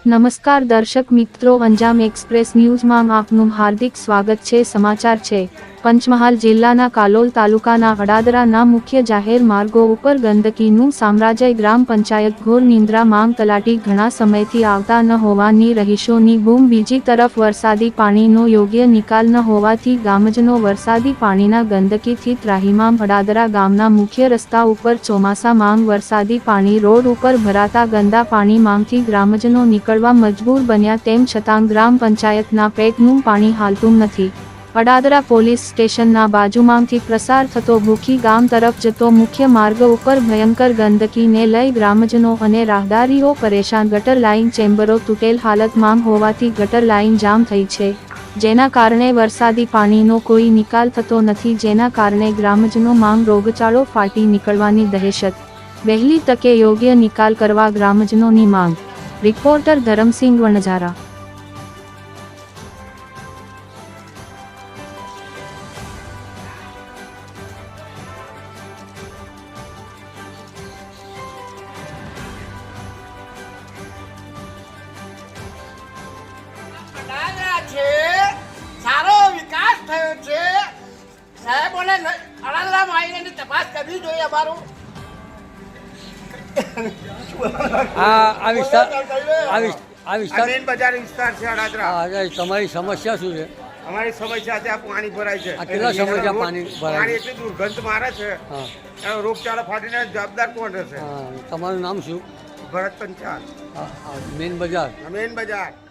નમસ્કાર દર્શક મિત્રો અંજામ એક્સપ્રેસ ન્યૂઝમાં આપનું હાર્દિક સ્વાગત છે સમાચાર છે. પંચમહાલ જિલ્લાના કાલોલ તાલુકાના હડાદરાના મુખ્ય જાહેર માર્ગો ઉપર ગંદકીનું સામ્રાજ્ય ગ્રામ પંચાયત ઘોર નિંદ્રા માંગ તલાટી ઘણા સમયથી આવતા ન હોવાની રહીશોની બૂમ. બીજી તરફ વરસાદી પાણીનો યોગ્ય નિકાલ ન હોવાથી ગામજનો વરસાદી પાણીના ગંદકીથી ત્રાહીમામ. હડાદરા ગામના મુખ્ય રસ્તા ઉપર ચોમાસા માંગ, વરસાદી પાણી રોડ ઉપર ભરાતા ગંદા પાણી માંગથી ગ્રામજનો નીકળવા મજબૂર બન્યા તેમ છતાં ગ્રામ પંચાયતના પેટનું પાણી હાલતું નથી. અડાદરા પોલીસ સ્ટેશનના બાજુમાંથી પ્રસાર થતો ભૂખી ગામ તરફ જતો મુખ્ય માર્ગ ઉપર ભયંકર ગંદકીને લઈ ગ્રામજનો અને રાહદારીઓ પરેશાન ગટર લાઇન ચેમ્બરો તૂટેલ હાલતમાં હોવાથી ગટર લાઇન જામ થઈ છે. જેના કારણે વરસાદી પાણીનો કોઈ નિકાલ થતો નથી, જેના કારણે ગ્રામજનો માંગ રોગચાળો ફાટી નીકળવાની દહેશત. વહેલી તકે યોગ્ય નિકાલ કરવા ગ્રામજનોની માંગ. રિપોર્ટર ધરમસિંહ વણઝારા છે. સારો વિકાસ થયો છે. સાહેબોને અડાલજામાં આવીને એની તપાસ કરવી જોઈએ અમારું. આ આ વિસ્તાર આ વિસ્તાર બજાર વિસ્તાર છે અડાદરા તમારી સમસ્યા શું છે? અમારી સમસ્યા છે આ પાણી ભરાય છે. કેટલા સમસ્યા પાણી ભરાય પાણી એટલી દુર્ગંધ મારે છે. રોગચાળો ફાટીને જવાબદાર કોણ રહેશે? તમારું નામ શું? ભરત પંચાલ. મેન બજાર. મેઇન બજાર.